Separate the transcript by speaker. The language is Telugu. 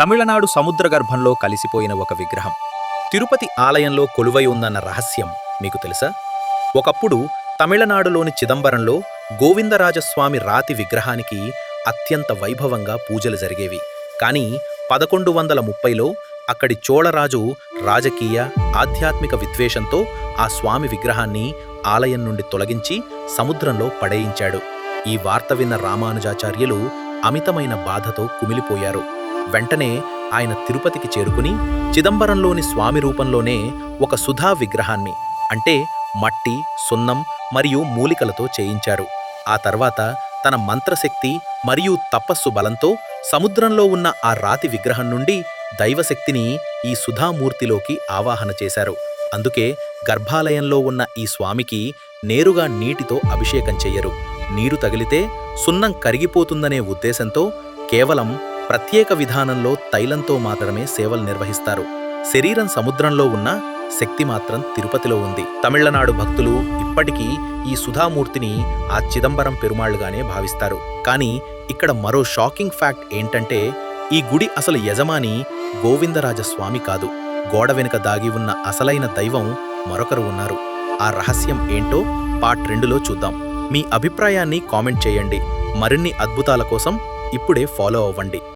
Speaker 1: తమిళనాడు సముద్ర గర్భంలో కలిసిపోయిన ఒక విగ్రహం. తిరుపతి ఆలయంలో కొలువై ఉందన్న రహస్యం మీకు తెలుసా? ఒకప్పుడు తమిళనాడులోని చిదంబరంలో గోవిందరాజస్వామి రాతి విగ్రహానికి అత్యంత వైభవంగా పూజలు జరిగేవి. కానీ పదకొండు వందల ముప్పైలో అక్కడి చోళరాజు రాజకీయ ఆధ్యాత్మిక విద్వేషంతో ఆ స్వామి విగ్రహాన్ని ఆలయం నుండి తొలగించి సముద్రంలో పడేయించాడు. ఈ వార్త విన్న రామానుజాచార్యులు అమితమైన బాధతో కుమిలిపోయారు. వెంటనే ఆయన తిరుపతికి చేరుకుని చిదంబరంలోని స్వామి రూపంలోనే ఒక సుధా విగ్రహాన్ని అంటే మట్టి సున్నం మరియు మూలికలతో చేయించారు. ఆ తర్వాత తన మంత్రశక్తి మరియు తపస్సు బలంతో సముద్రంలో ఉన్న ఆ రాతి విగ్రహం నుండి దైవశక్తిని ఈ సుధామూర్తిలోకి ఆవాహన చేశారు. అందుకే గర్భాలయంలో ఉన్న ఈ స్వామికి నేరుగా నీటితో అభిషేకం చెయ్యరు. నీరు తగిలితే సున్నం కరిగిపోతుందనే ఉద్దేశంతో కేవలం ప్రత్యేక విధానంలో తైలంతో మాత్రమే సేవలు నిర్వహిస్తారు. శరీరం సముద్రంలో ఉన్న శక్తి మాత్రం తిరుపతిలో ఉంది. తమిళనాడు భక్తులు ఇప్పటికీ ఈ సుధామూర్తిని ఆ చిదంబరం పెరుమాళ్ళుగానే భావిస్తారు. కానీ ఇక్కడ మరో షాకింగ్ ఫ్యాక్ట్ ఏంటంటే ఈ గుడి అసలు యజమాని గోవిందరాజస్వామి కాదు. గోడ వెనుక దాగి ఉన్న అసలైన దైవం మరొకరు ఉన్నారు. ఆ రహస్యం ఏంటో పార్ట్ రెండులో చూద్దాం. మీ అభిప్రాయాన్ని కామెంట్ చేయండి. మరిన్ని అద్భుతాల కోసం ఇప్పుడే ఫాలో అవ్వండి.